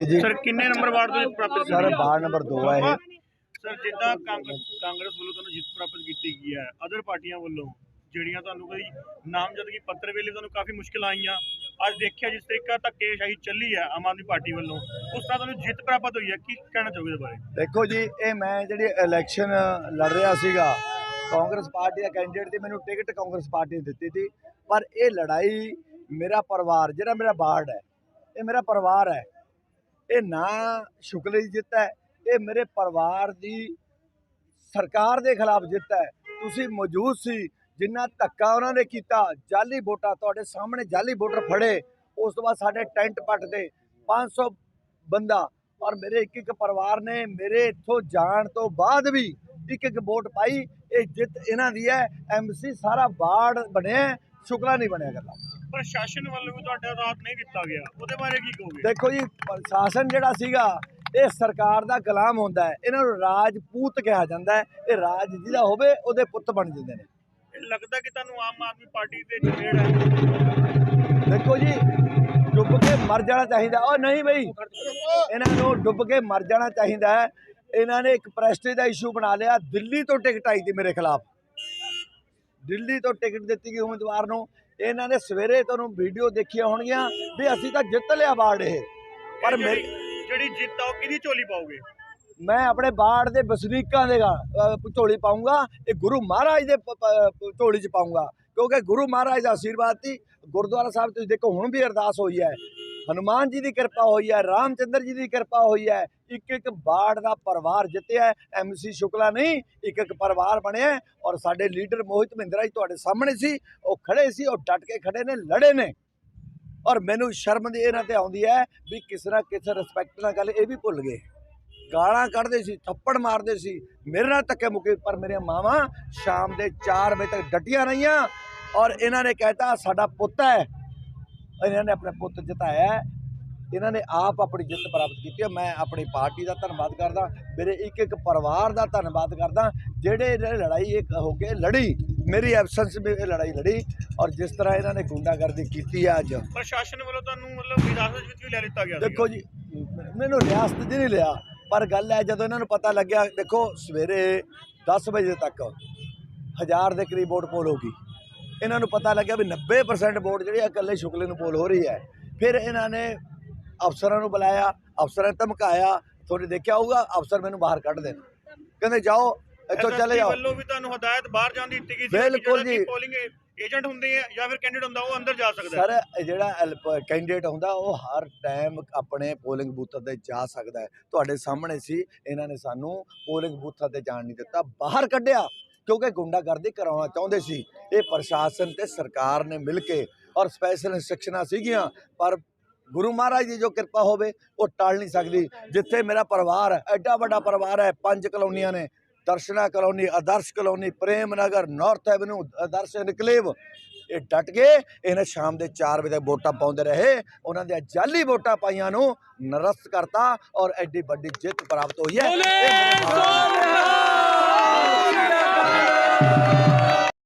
ਜੀ। ਸਰ ਕਿੰਨੇ number ward ਤੋਂ ਜਿੱਤ ਪ੍ਰਾਪਤ ਸਰ ਕੀਤੀ ਹੈ? ਵਾਰਡ ਨੰਬਰ 2 ਹੈ ਇਹ। ਸਰ ਜਿੱਦਾਂ ਕਾਂਗਰਸ ਕਾਂਗਰਸ ਵੱਲੋਂ ਤੁਹਾਨੂੰ ਜਿੱਤ ਪ੍ਰਾਪਤ ਕੀਤੀ ਗਈ ਹੈ ਅਦਰ ਪਾਰਟੀਆਂ ਵੱਲੋਂ ਜਿਹੜੀਆਂ ਤੁਹਾਨੂੰ ਕੋਈ ਨਾਮਜ਼ਦਗੀ ਪੱਤਰ ਵੇਲੇ ਤੁਹਾਨੂੰ ਕਾਫੀ ਮੁਸ਼ਕਲ ਆਈਆਂ ਅੱਜ ਦੇਖਿਆ ਜਿਸ ਤਰੀਕਾ ਧੱਕੇਸ਼ਾਹੀ ਚੱਲੀ ਹੈ ਆਮ ਆਦਮੀ ਪਾਰਟੀ ਵੱਲੋਂ ਉਸ ਤਰ੍ਹਾਂ ਤੁਹਾਨੂੰ ਜਿੱਤ ਪ੍ਰਾਪਤ ਹੋਈ ਹੈ ਕੀ ਕਹਿਣਾ ਚਾਹੋਗੇ ਇਹਦੇ ਬਾਰੇ? ਦੇਖੋ ਜੀ ਇਹ ਮੈਂ ਜਿਹੜੀ ਇਲੈਕਸ਼ਨ ਲੜ ਰਿਹਾ ਸੀਗਾ ਕਾਂਗਰਸ ਪਾਰਟੀ ਦਾ ਕੈਂਡੀਡੇਟ ਤੇ ਮੈਨੂੰ ਟਿਕਟ ਕਾਂਗਰਸ ਪਾਰਟੀ ਨੇ ਦਿੱਤੀ ਸੀ ਪਰ ਇਹ ਲੜਾਈ ਮੇਰਾ ਪਰਿਵਾਰ ਜਿਹੜਾ ਮੇਰਾ ਬਾਰਡ ਹੈ ਇਹ ਮੇਰਾ ਪਰਿਵਾਰ ਹੈ ਇਹ ਨਾ ਸ਼ੁਕਲੇ ਦੀ ਜਿੱਤ ਹੈ। ਇਹ ਮੇਰੇ ਪਰਿਵਾਰ ਦੀ ਸਰਕਾਰ ਦੇ ਖਿਲਾਫ ਜਿੱਤ ਹੈ। ਤੁਸੀਂ ਮੌਜੂਦ ਸੀ, ਜਿੰਨਾ ਧੱਕਾ ਉਹਨਾਂ ਨੇ ਕੀਤਾ, ਜਾਲੀ ਵੋਟਾਂ ਤੁਹਾਡੇ ਸਾਹਮਣੇ ਜਾਲੀ ਵੋਟਰ ਫੜੇ, ਉਸ ਤੋਂ ਬਾਅਦ ਸਾਡੇ ਟੈਂਟ ਪੱਟਦੇ 500 ਬੰਦਾ। ਔਰ ਮੇਰੇ ਇੱਕ ਇੱਕ ਪਰਿਵਾਰ ਨੇ ਮੇਰੇ ਇੱਥੋਂ ਜਾਣ ਤੋਂ ਬਾਅਦ ਵੀ ਇੱਕ ਇੱਕ ਵੋਟ ਪਾਈ, ਇਹ ਜਿੱਤ ਇਹਨਾਂ ਦੀ ਹੈ। ਐਮਸੀ ਸਾਰਾ ਵਾਰਡ ਬਣਿਆ, ਸ਼ੁਕਲਾ ਨਹੀਂ ਬਣਿਆ ਕਰਦਾ। ਪ੍ਰਸ਼ਾਸਨ ਵੱਲੋਂ ਤੁਹਾਡਾ ਸਾਥ ਨਹੀਂ ਦਿੱਤਾ ਗਿਆ। ਉਹਦੇ ਬਾਰੇ ਕੀ ਕਹੋਗੇ? ਦੇਖੋ ਜੀ ਪ੍ਰਸ਼ਾਸਨ ਜਿਹੜਾ ਸੀਗਾ ਇਹ ਸਰਕਾਰ ਦਾ ਗੁਲਾਮ ਹੁੰਦਾ ਹੈ। ਇਹਨਾਂ ਨੂੰ ਰਾਜਪੂਤ ਕਿਹਾ ਜਾਂਦਾ ਹੈ। ਇਹ ਰਾਜ ਜਿਹਦਾ ਹੋਵੇ ਉਹਦੇ ਪੁੱਤ ਬਣ ਜਾਂਦੇ ਨੇ। ਲੱਗਦਾ ਕਿ ਤੁਹਾਨੂੰ ਆਮ ਆਦਮੀ ਪਾਰਟੀ ਤੇ ਚੜੇੜ ਹੈ। ਦੇਖੋ ਜੀ ਡੁੱਬ ਕੇ ਮਰ ਜਾਣਾ ਚਾਹੀਦਾ। ਉਹ ਨਹੀਂ ਬਈ ਇਹਨਾਂ ਨੂੰ ਡੁੱਬ ਕੇ ਮਰ ਜਾਣਾ ਚਾਹੀਦਾ ਹੈ। ਇਹਨਾਂ ਨੇ ਇੱਕ ਪ੍ਰੈਸਟੀਜ ਦਾ ਇਸ਼ੂ ਬਣਾ ਲਿਆ। ਦਿੱਲੀ ਤੋਂ ਟਿਕਟ ਆਈ ਸੀ ਮੇਰੇ ਖਿਲਾਫ। ਦਿੱਲੀ ਤੋਂ ਟਿਕਟ ਦਿੱਤੀ ਗਈ ਉਮੀਦਵਾਰ ਨੂੰ। ਇਹਨਾਂ ਨੇ ਸਵੇਰੇ ਤੁਹਾਨੂੰ ਵੀਡੀਓ ਦੇਖੀਆਂ ਹੋਣਗੀਆਂ ਵੀ ਅਸੀਂ ਤਾਂ ਜਿੱਤ ਲਿਆ ਵਾਰਡ ਇਹ। ਪਰ ਮੇਰੀ ਜਿਹੜੀ- ਜਿੱਤ ਆ ਉਹ ਕਿਹਦੀ ਝੋਲੀ ਪਾਓਗੇ? ਮੈਂ ਆਪਣੇ ਬਾੜ ਦੇ ਵਸਨੀਕਾਂ ਦੇ ਝੋਲੀ ਪਾਉਂਗਾ ਇਹ ਗੁਰੂ ਮਹਾਰਾਜ ਦੇ ਝੋਲੀ 'ਚ ਪਾਉਂਗਾ ਕਿਉਂਕਿ ਗੁਰੂ ਮਹਾਰਾਜ ਦਾ ਆਸ਼ੀਰਵਾਦ ਸੀ। ਗੁਰਦੁਆਰਾ ਸਾਹਿਬ ਤੁਸੀਂ ਦੇਖੋ ਹੁਣ ਵੀ ਅਰਦਾਸ ਹੋਈ ਹੈ। ਹਨੂਮਾਨ ਜੀ ਦੀ ਕਿਰਪਾ ਹੋਈ ਹੈ, ਰਾਮਚੰਦਰ ਜੀ ਦੀ ਕਿਰਪਾ ਹੋਈ ਹੈ। ਇੱਕ ਇੱਕ ਬਾੜ ਦਾ ਪਰਿਵਾਰ ਜਿੱਤਿਆ ਐਮਸੀ ਸ਼ੁਕਲਾ ਨਹੀਂ ਇੱਕ ਇੱਕ ਪਰਿਵਾਰ ਬਣਿਆ ਔਰ ਸਾਡੇ ਲੀਡਰ ਮੋਹਿਤ ਮਹਿੰਦਰਾ ਜੀ ਤੁਹਾਡੇ ਸਾਹਮਣੇ ਸੀ, ਉਹ ਖੜੇ ਸੀ, ਉਹ ਡਟ ਕੇ ਖੜੇ ਨੇ, ਲੜੇ ਨੇ। ਔਰ ਮੈਨੂੰ ਸ਼ਰਮ ਦੀ ਇਹਨਾਂ ਤੇ ਆਉਂਦੀ ਹੈ ਵੀ ਕਿਸੇ ਨਾ ਕਿਸੇ ਰਿਸਪੈਕਟ ਨਾਲ ਗੱਲ ਇਹ ਵੀ ਭੁੱਲ ਗਏ। ਗਾਲਾਂ ਕੱਢਦੇ ਸੀ, ਥੱਪੜ ਮਾਰਦੇ ਸੀ, ਮੇਰੇ ਨਾਲ ਧੱਕੇ ਮੁੱਕੇ, ਪਰ ਮੇਰੀਆਂ ਮਾਵਾਂ ਸ਼ਾਮ ਦੇ 4 ਵਜੇ ਤੱਕ ਡਟੀਆਂ ਰਹੀਆਂ ਔਰ ਇਹਨਾਂ ਨੇ ਕਹਿਤਾ, ਸਾਡਾ ਪੁੱਤ ਹੈ ਇਹਨਾਂ ਨੇ ਆਪਣਾ ਪੁੱਤ ਜਿਤਾਇਆ। ਇਹਨਾਂ ਨੇ ਆਪ ਆਪਣੀ ਜਿੱਤ ਪ੍ਰਾਪਤ ਕੀਤੀ ਹੈ। ਮੈਂ ਆਪਣੀ ਪਾਰਟੀ ਦਾ ਧੰਨਵਾਦ ਕਰਦਾ। ਮੇਰੇ ਇੱਕ ਇੱਕ ਪਰਿਵਾਰ ਦਾ ਧੰਨਵਾਦ ਕਰਦਾ। ਜਿਹੜੇ ਇਹਨਾਂ ਨੇ ਲੜਾਈ ਇੱਕ ਹੋ ਕੇ ਲੜੀ ਮੇਰੀ ਐਬਸੈਂਸ ਵਿੱਚ ਇਹ ਲੜਾਈ ਲੜੀ ਔਰ ਜਿਸ ਤਰ੍ਹਾਂ ਇਹਨਾਂ ਨੇ ਗੁੰਡਾਗਰਦੀ ਕੀਤੀ ਹੈ ਅੱਜ। ਪ੍ਰਸ਼ਾਸਨ ਵੱਲੋਂ ਤੁਹਾਨੂੰ ਮਤਲਬ ਹਿਰਾਸਤ ਵਿੱਚ ਵੀ ਲੈ ਲਿੱਤਾ ਗਿਆ ਦੇਖੋ ਜੀ ਮੈਨੂੰ ਰਿਆਸਤ 'ਚ ਨਹੀਂ ਲਿਆ ਪਰ ਗੱਲ ਹੈ ਜਦੋਂ ਇਹਨਾਂ ਨੂੰ ਪਤਾ ਲੱਗਿਆ ਦੇਖੋ ਸਵੇਰੇ 10 ਵਜੇ ਤੱਕ ਹਜ਼ਾਰ ਦੇ ਕਰੀਬ ਵੋਟ ਪੋਲ ਹੋ ਗਈ। ਇਹਨਾਂ ਨੂੰ ਪਤਾ ਲੱਗਿਆ ਵੀ 90% ਵੋਟ ਜਿਹੜੀ ਆ ਇਕੱਲੇ ਸ਼ੁਕਲੇ ਨੂੰ ਪੋਲ ਹੋ ਰਹੀ ਹੈ। ਫਿਰ ਇਹਨਾਂ ਨੇ ਅਫਸਰਾਂ ਨੂੰ ਬੁਲਾਇਆ ਅਫਸਰਾਂ ਨੇ ਧਮਕਾਇਆ ਤੁਹਾਨੇ ਦੇਖਿਆ ਹੋਊਗਾ ਅਫਸਰ ਮੈਨੂੰ ਬਾਹਰ ਕੱਢ ਦੇਣ। ਕਹਿੰਦੇ ਜਾਓ ਇੱਥੋਂ ਚਲੇ ਜਾਓ। ਵੱਲੋਂ ਵੀ ਤੁਹਾਨੂੰ ਹਦਾਇਤ ਬਾਹਰ ਜਾਣ ਦੀ ਦਿੱਤੀ ਗਈ ਸੀ ਬਿਲਕੁਲ ਜੀ। ਪੋਲਿੰਗ ਏਜੰਟ ਹੁੰਦੇ ਆ ਜਾਂ ਫਿਰ ਕੈਂਡੀਡੇਟ ਹੁੰਦਾ ਉਹ ਅੰਦਰ ਜਾ ਸਕਦਾ ਸਰ ਜਿਹੜਾ ਕੈਂਡੀਡੇਟ ਹੁੰਦਾ ਉਹ ਹਰ ਟਾਈਮ ਆਪਣੇ ਪੋਲਿੰਗ ਬੂਥਾਂ ਤੇ ਜਾ ਸਕਦਾ ਹੈ। ਤੁਹਾਡੇ ਸਾਹਮਣੇ ਸੀ ਇਹਨਾਂ ਨੇ ਸਾਨੂੰ ਪੋਲਿੰਗ ਬੂਥਾਂ ਤੇ ਜਾਣ ਨਹੀਂ ਦਿੱਤਾ ਬਾਹਰ ਕੱਢਿਆ। ਕਿਉਂਕਿ ਗੁੰਡਾਗਰਦੀ ਕਰਾਉਣਾ ਚਾਹੁੰਦੇ ਸੀ। ਇਹ ਪ੍ਰਸ਼ਾਸਨ ਤੇ ਸਰਕਾਰ ਨੇ ਮਿਲ ਕੇ ਔਰ ਸਪੈਸ਼ਲ ਇੰਸਟਰਕਸ਼ਨਾਂ ਸੀਗੀਆਂ ਪਰ ਗੁਰੂ ਮਹਾਰਾਜ ਦੀ ਜੋ ਕਿਰਪਾ ਹੋਵੇ ਉਹ ਟਾਲ ਨਹੀਂ ਸਕਦੀ। ਜਿੱਥੇ ਮੇਰਾ ਪਰਿਵਾਰ ਹੈ ਐਡਾ ਵੱਡਾ ਪਰਿਵਾਰ ਹੈ ਪੰਜ ਕਲੋਨੀਆਂ ਨੇ Darshana colony Adarsh colony Prem Nagar north avenue Adarsh enclave ਇਹ ਡਟ ਗਏ। ਇਹਨਾਂ ਸ਼ਾਮ ਦੇ 4 ਵਜੇ ਤੱਕ ਵੋਟਾਂ ਪਾਉਂਦੇ ਰਹੇ। ਉਹਨਾਂ ਦੇ ਜਾਲੀ ਵੋਟਾਂ ਪਾਈਆਂ ਨੂੰ ਨਰਸਤ ਕਰਤਾ ਔਰ ਐਡੀ ਵੱਡੀ ਜਿੱਤ ਪ੍ਰਾਪਤ ਹੋਈ ਹੈ। ਇਹ ਮੇਰੇ ਮਾਣ-